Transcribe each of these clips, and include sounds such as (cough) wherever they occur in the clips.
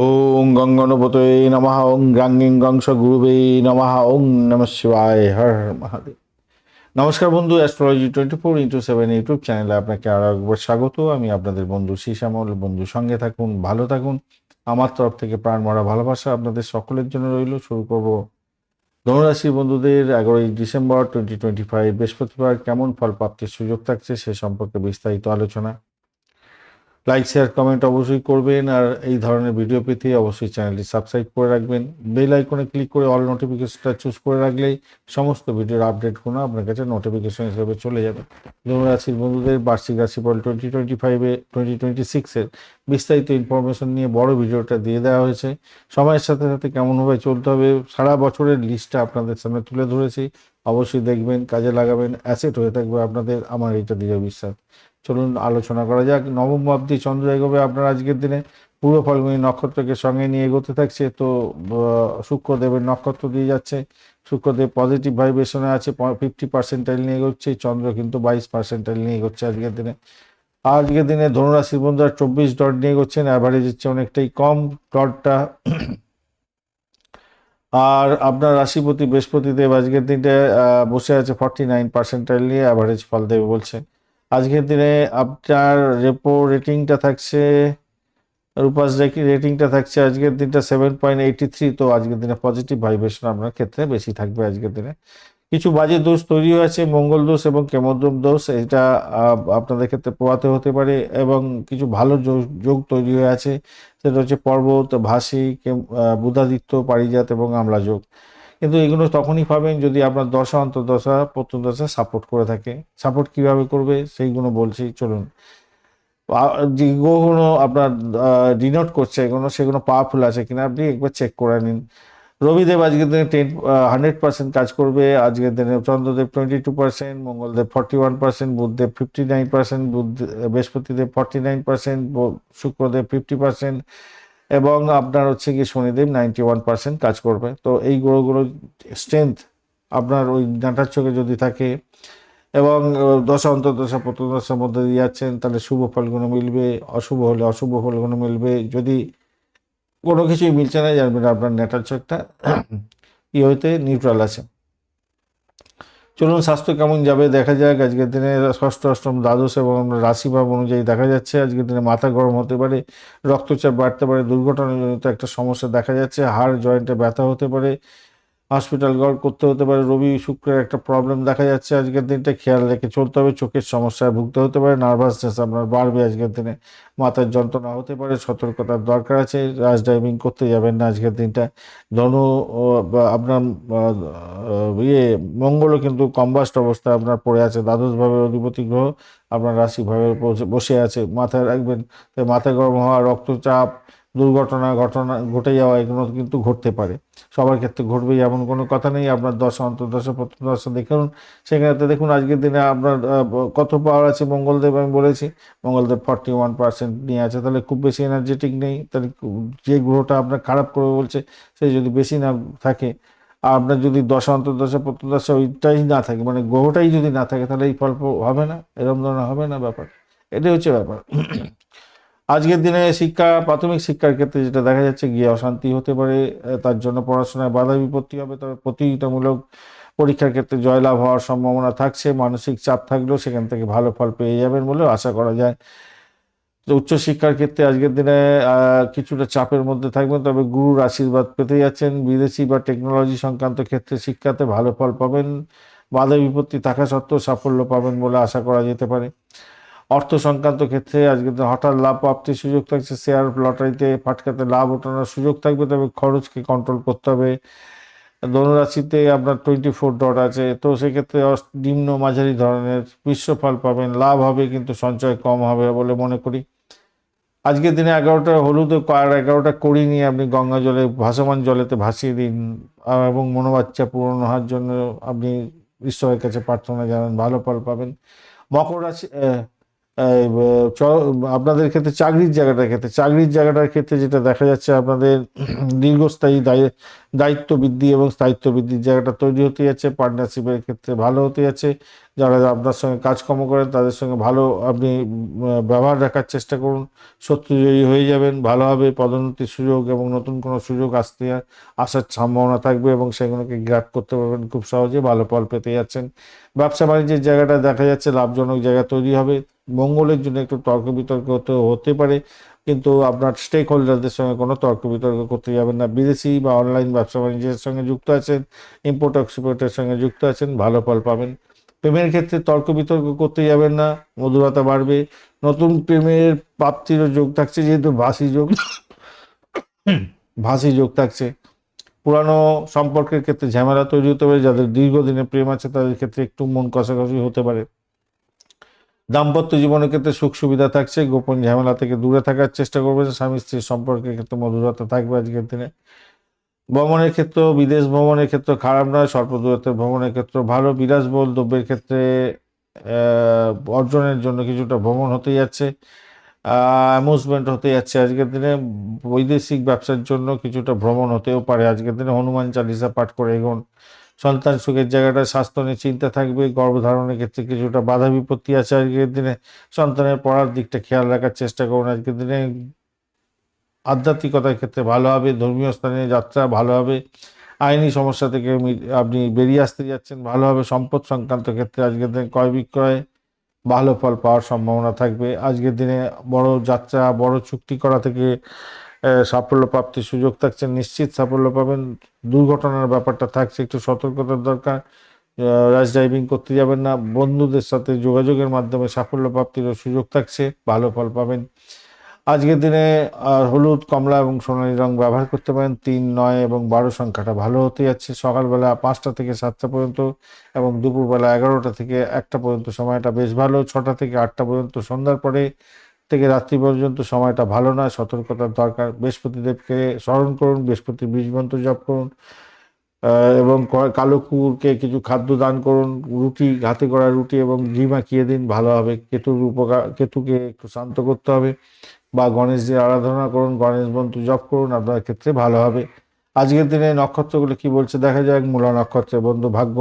ওং গঙ্গনপতয়ে নমঃ ওং গ্রাঙ্গিং গংস গুরুবে নমঃ ওং নম শিবায়, হর মহাদেব। নমস্কার বন্ধু astrology twenty four into seven YouTube চ্যানেলে আপনাকে আরও একবার স্বাগত। আমি আপনাদের বন্ধু শ্যামল বন্ধু, সঙ্গে থাকুন, ভালো থাকুন। আমার তরফ থেকে প্রাণ মরা ভালোবাসা আপনাদের সকলের জন্য রইল। শুরু করব ধনুরাশির বন্ধুদের। এগারোই ডিসেম্বর টোয়েন্টি টোয়েন্টি ফাইভ বৃহস্পতিবার কেমন ফল প্রাপ্তির সুযোগ থাকছে সে সম্পর্কে বিস্তারিত আলোচনা। লাইক শেয়ার কমেন্ট অবশ্যই করবেন আর এই ধরনের ভিডিও পেতে অবশ্যই চ্যানেলটি সাবস্ক্রাইব করে রাখবেন। বেল আইকনে ক্লিক করে অল নোটিফিকেশনটা চুজ করে রাখলেই সমস্ত ভিডিওর আপডেটগুলো আপনার কাছে নোটিফিকেশন হিসেবে চলে যাবে। ধনুরাশির বন্ধুদের বার্ষিক রাশিফল টোয়েন্টি টোয়েন্টি ফাইভে টোয়েন্টি টোয়েন্টি সিক্সের বিস্তারিত ইনফরমেশন নিয়ে বড় ভিডিওটা দিয়ে দেওয়া হয়েছে। সময়ের সাথে সাথে কেমনভাবে চলতে হবে, সারা বছরের লিস্টটা আপনাদের সামনে তুলে ধরেছি। অবশ্যই দেখবেন, কাজে লাগাবেন অ্যাসেট হয়ে থাকবে আপনাদের আমার এইটা দৃঢ় বিশ্বাস। চলুন আলোচনা করা যাক। নবম অব্দি চন্দ্র এগোবে আপনার আজকের দিনে। পূর্ব ফলগুনি নক্ষত্রকে সঙ্গে নিয়ে এগোতে থাকছে। তো শুক্রদেবের নক্ষত্র দিয়ে যাচ্ছে। শুক্রদেব পজিটিভ ভাইব্রেশনে আছে ফিফটি পার্সেন্টাইল নিয়ে এগোচ্ছে। চন্দ্র কিন্তু বাইশ পার্সেন্টাইল নিয়ে এগোচ্ছে আজকের দিনে। আজকের দিনে ধনুরাশির বন্ধুরা চব্বিশ ডট নিয়ে করছেন অ্যাভারেজ হচ্ছে অনেকটাই কম ডটটা। আর আপনার রাশিপতি বৃহস্পতিদেব আজকের দিনটা বসে আছে ফর্টি নাইন পার্সেন্টাইল নিয়ে অ্যাভারেজ ফল দেবে বলছে আজকের দিনে আপনার রেপো রেটিংটা থাকছে, রূপাস রেটিংটা থাকছে আজকের দিনটা সেভেন পয়েন্ট এইটি থ্রি তো আজকের দিনে পজিটিভ ভাইব্রেশন আপনার ক্ষেত্রে বেশি থাকবে আজকের দিনে। কিছু বাজে দোষ তৈরি হয়েছে মঙ্গল দোষ এবং কেমদ্রম দোষ, এটা আপনাদের ক্ষেত্রে পোয়াতে হতে পারে এবং কিছু ভালো যোগ- যোগ তৈরি হয়ে আছে। সেটা হচ্ছে পর্বত, ভাসি বুধাদিত্য, পারিজাত এবং আমলা যোগ কিন্তু এগুলো তখনই পাবেন যদি আপনার দশা, অন্তর্দশা, প্রত্যদশা সাপোর্ট করে থাকে। সাপোর্ট কীভাবে করবে সেইগুলো বলছি, চলুন। যে গ্রহগুলো আপনার ডিনোট করছে, এগুলো, সেগুলো পাওয়ারফুল আছে কিনা, আপনি একবার চেক করে নিন। রবিদেব আজকের দিনে টেন হান্ড্রেড পার্সেন্ট কাজ করবে। আজকের দিনে Chandradev twenty two percent Mangaldev forty one percent Budhdev fifty nine percent Budh, Brihaspatidev forty nine percent Shukradev fifty percent এবং আপনার হচ্ছে কি শনিদেব নাইনটি ওয়ান পার্সেন্ট কাজ করবে। তো এই গ্রহগুলোর স্ট্রেংথ আপনার ওই ডাঁটার চোখে যদি থাকে, এবং দশা, অন্তর্দশা প্রত্যদশার মধ্যে দিয়ে যাচ্ছেন, তাহলে শুভ ফলগুলো মিলবে, অশুভ হলে অশুভ ফলগুলো মিলবে। যদি কোনো কিছুই মিলছে না জানবেন আপনার নেটার চোখটা (clears throat) ই হইতে নিউট্রাল আছে। চলুন, স্বাস্থ্য কেমন যাবে দেখা যাক। আজকের দিনে ষষ্ঠ, অষ্টম দ্বাদশ এবং রাশিভাব অনুযায়ী দেখা যাচ্ছে। আজকের দিনে মাথা গরম হতে পারে, রক্তচাপ বাড়তে পারে, দুর্ঘটনাজনিত একটা সমস্যা দেখা যাচ্ছে, হাড় জয়েন্টে ব্যথা হতে পারে হসপিটাল গড় করতে হতে পারে, রবি শুক্রের একটা প্রবলেম দেখা যাচ্ছে আজকের দিনটা, খেয়াল রেখে চলতে হবে, চোখের সমস্যায় ভুগতে হতে পারে নার্ভাসনেস আপনার বাড়বে আজকের দিনে মাথার যন্ত্রণা হতে পারে, সতর্কতার দরকার আছে রাজ ড্রাইভিং করতে যাবেন না আজকের দিনটা, ধনু আপনার ইয়ে মঙ্গলও কিন্তু কম্বাস্ট অবস্থায় আপনার পড়ে আছে, দ্বাদশভাবে অধিপতি গ্রহ আপনার রাশিভাবে বসে- আছে, মাথায় রাখবেন, তাই মাথা গরম হওয়া, রক্তচাপ দুর্ঘটনা, ঘটনা ঘটে যাওয়া, এগুলো কিন্তু ঘটতে পারে। সবার ক্ষেত্রে ঘটবে এমন কোনো কথা নেই। আপনার দশা, অন্তর্দশা, প্রত্যদশা দেখুন সেখানে দেখুন, আজকের দিনে আপনার কত পাওয়ার আছে মঙ্গলদেব, আমি বলেছি। মঙ্গলদেব ফর্টি ওয়ান পার্সেন্ট নিয়ে আছে। তাহলে খুব বেশি এনার্জেটিক নেই। তাহলে যে গ্রহটা আপনার খারাপ করবে বলছে, সে যদি বেশি না থাকে আর আপনার যদি দশা, অন্তর্দশা, প্রত্যদশা ওইটাই না থাকে মানে গ্রহটাই যদি না থাকে, তাহলে এই ফল হবে না। এরকম ধরনের হবে না ব্যাপার। এটাই হচ্ছে ব্যাপার। আজকের দিনে শিক্ষা, প্রাথমিক শিক্ষার ক্ষেত্রে যেটা দেখা যাচ্ছে গিয়ে অশান্তি হতে পারে তার জন্য পড়াশোনায় বাধা বিপত্তি হবে, তবে প্রতিযোগিতামূলক পরীক্ষার ক্ষেত্রে জয়লাভ হওয়ার সম্ভাবনা থাকছে, মানসিক চাপ থাকলেও সেখান থেকে ভালো ফল পেয়ে যাবেন বলেও আশা করা যায়। উচ্চশিক্ষার ক্ষেত্রে আজকের দিনে কিছুটা চাপের মধ্যে থাকবেন, তবে গুরুর আশীর্বাদ পেতে যাচ্ছেন। বিদেশি বা টেকনোলজি সংক্রান্ত ক্ষেত্রে শিক্ষাতে ভালো ফল পাবেন, বাধা বিপত্তি থাকা সত্ত্বেও সাফল্য পাবেন বলে আশা করা যেতে পারে। অর্থ সংক্রান্ত ক্ষেত্রে আজকে হঠাৎ লাভ প্রাপ্তির সুযোগ থাকছে শেয়ার লটারিতে ফাটকাতে লাভ ওঠানোর সুযোগ থাকবে, তবে খরচকে কন্ট্রোল করতে হবে। ধনুরাশিতে আপনার টোয়েন্টি ফোর ডট আছে, তো সেক্ষেত্রে নিম্ন মাঝারি ধরনের বিশ্বফল পাবেন, লাভ হবে কিন্তু সঞ্চয় কম হবে বলে মনে করি। আজকের দিনে এগারোটা হলুদ আর এগারোটা কড়ি নিয়ে আপনি গঙ্গা জলে, ভাসমান জলেতে ভাসিয়ে দিন এবং মনোবাচ্চা পূরণ হওয়ার জন্য আপনি ঈশ্বরের কাছে প্রার্থনা জানান, ভালো ফল পাবেন। মকর রাশি আপনাদের ক্ষেত্রে চাকরির জায়গাটার ক্ষেত্রে, চাকরির জায়গাটার ক্ষেত্রে যেটা দেখা যাচ্ছে আপনাদের (clears throat) দীর্ঘস্থায়ী দায়ি- দায়িত্ব বৃদ্ধি এবং স্থায়িত্ব বৃদ্ধির জায়গাটা তৈরি হতে যাচ্ছে পার্টনারশিপের ক্ষেত্রে ভালো হতে যাচ্ছে। যারা আপনার সঙ্গে কাজকর্ম করেন, তাদের সঙ্গে ভালো আপনি ব্যবহার রাখার চেষ্টা করুন। শত্রুজয়ী হয়ে যাবেন ভালোভাবে পদোন্নতির সুযোগ এবং নতুন কোনো সুযোগ আসতে আসার সম্ভাবনা থাকবে এবং সেগুলোকে গ্রাপ করতে পারবেন খুব সহজে, ভালো ফল পেতে যাচ্ছেন। ব্যবসা বাণিজ্যের জায়গাটা দেখা যাচ্ছে, লাভজনক জায়গা তৈরি হবে। মঙ্গলের জন্য একটু তর্ক বিতর্ক হতে হতে পারে, কিন্তু আপনার স্টেক হোল্ডারদের সঙ্গে কোনো তর্ক বিতর্ক করতে যাবেন না। বিদেশি বা অনলাইন ব্যবসা বাণিজ্যের সঙ্গে যুক্ত আছেন ইম্পোর্ট এক্সপোর্টের সঙ্গে যুক্ত আছেন, ভালো ফল পাবেন। প্রেমের ক্ষেত্রে তর্ক বিতর্ক করতে যাবেন না, মধুরতা বাড়বে। নতুন প্রেমের প্রাপ্তিরও যোগ থাকছে, যেহেতু ভাসি যোগ ভাসি যোগ থাকছে। পুরানো সম্পর্কের ক্ষেত্রে ঝামেলা তৈরি হতে পারে, যাদের দীর্ঘদিনের প্রেম আছে তাদের ক্ষেত্রে একটু মন কষাকষি হতে পারে। দাম্পত্য জীবনের ক্ষেত্রে সুখ সুবিধা থাকছে, গোপন ঝামেলা থেকে দূরে থাকার চেষ্টা করবেন স্বামী স্ত্রীর সম্পর্কের ক্ষেত্রে মধুরতা থাকবে আজকের দিনে। ভ্রমণের ক্ষেত্রে, বিদেশ ভ্রমণের ক্ষেত্রে খারাপ নয়, স্বল্প দূরত্বের ভ্রমণের ক্ষেত্রে ভালো। বিলাসবহুল দ্রব্যের ক্ষেত্রে অর্জনের জন্য কিছুটা ভ্রমণ হতে যাচ্ছে অ্যামুজমেন্ট হতে যাচ্ছে আজকের দিনে। বৈদেশিক ব্যবসার জন্য কিছুটা ভ্রমণ হতেও পারে আজকের দিনে। হনুমান চালিসা পাঠ করে এগোন। সন্তান সুখের জায়গাটা, স্বাস্থ্য নিয়ে চিন্তা থাকবে, গর্ভধারণের ক্ষেত্রে কিছুটা বাধা বিপত্তি আছে আজকের দিনে। সন্তানের পড়ার দিকটা খেয়াল রাখার চেষ্টা করুন আজকের দিনে। আধ্যাত্মিকতার ক্ষেত্রে ভালো হবে, ধর্মীয় স্থানে যাত্রা ভালো হবে। আইনি সমস্যা থেকে আপনি বেরিয়ে আসতে যাচ্ছেন, ভালো হবে। সম্পদ সংক্রান্ত ক্ষেত্রে আজকের দিনে ক্রয় বিক্রয় ভালো ফল পাওয়ার সম্ভাবনা থাকবে। আজকের দিনে বড় যাত্রা, বড় চুক্তি করা থেকে সাফল্য প্রাপ্তির সুযোগ থাকছে, নিশ্চিত সাফল্য পাবেন। দুর্ঘটনার ব্যাপারটা থাকছে, একটু সতর্কতার দরকার। রাইস ড্রাইভিং করতে যাবেন না। বন্ধুদের সাথে যোগাযোগের মাধ্যমে সাফল্য প্রাপ্তিরও সুযোগ থাকছে, ভালো ফল পাবেন। আজকের দিনে হলুদ, কমলা এবং সোনালী রং ব্যবহার করতে পারেন। তিন, নয় এবং বারো সংখ্যাটা ভালো হতে যাচ্ছে। সকালবেলা পাঁচটা থেকে সাতটা পর্যন্ত এবং দুপুরবেলা এগারোটা থেকে একটা পর্যন্ত সময়টা বেশ ভালো। ছটা থেকে আটটা পর্যন্ত সন্ধ্যার পরে থেকে রাত্রি পর্যন্ত সময়টা ভালো না সতর্কতার দরকার। বৃহস্পতিদেবকে স্মরণ করুন বৃহস্পতি বীজ মন্ত্র জপ করুন এবং কালো কুকুরকে কিছু খাদ্য দান করুন, রুটি, হাতে করা রুটি এবং ঘি মাখিয়ে দিন, ভালো হবে। কেতুর উপকার, কেতুকে একটু শান্ত করতে হবে। বা গণেশজির আরাধনা করুন, গণেশ মন্ত্র জপ করুন, আপনার ক্ষেত্রে ভালো হবে। আজকের দিনে নক্ষত্রগুলো কি বলছে? দেখা যাক, মূলা নক্ষত্রের বন্ধু ভাগ্য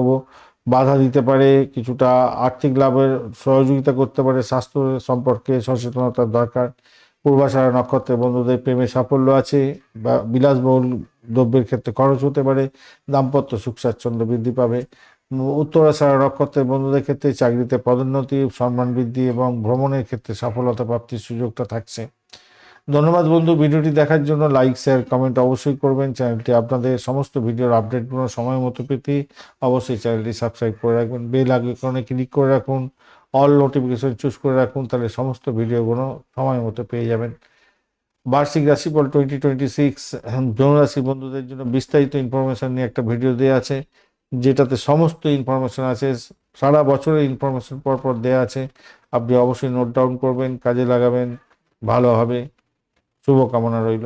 বাধা দিতে পারে, কিছুটা আর্থিক লাভের সহযোগিতা করতে পারে, স্বাস্থ্য সম্পর্কে সচেতনতার দরকার। পূর্বাশারা নক্ষত্রের বন্ধুদের প্রেমে সাফল্য আছে বা বিলাসবহুল দ্রব্যের ক্ষেত্রে খরচ হতে পারে, দাম্পত্য সুখ স্বাচ্ছন্দ্য বৃদ্ধি পাবে। উত্তরাশারা নক্ষত্রের বন্ধুদের ক্ষেত্রে চাকরিতে পদোন্নতি, সম্মান বৃদ্ধি এবং ভ্রমণের ক্ষেত্রে সফলতা প্রাপ্তির সুযোগটা থাকছে। ধন্যবাদ বন্ধু, ভিডিওটি দেখার জন্য লাইক শেয়ার কমেন্ট অবশ্যই করবেন। চ্যানেলটি আপনাদের সমস্ত ভিডিওর আপডেটগুলো সময় মতো পেতে অবশ্যই চ্যানেলটি সাবস্ক্রাইব করে রাখবেন। বেল আইকনে ক্লিক করে রাখুন অল নোটিফিকেশন চুজ করে রাখুন, তাহলে সমস্ত ভিডিওগুলো সময় মতো পেয়ে যাবেন। বার্ষিক রাশিফল টোয়েন্টি টোয়েন্টি সিক্স ধনুরাশি বন্ধুদের জন্য বিস্তারিত ইনফরমেশন নিয়ে একটা ভিডিও দেওয়া আছে, যেটাতে সমস্ত ইনফরমেশন আছে, সারা বছরের ইনফরমেশন পর পর দেওয়া আছে। আপনি অবশ্যই নোট ডাউন করবেন, কাজে লাগাবেন, ভালো হবে। শুভকামনা রইল।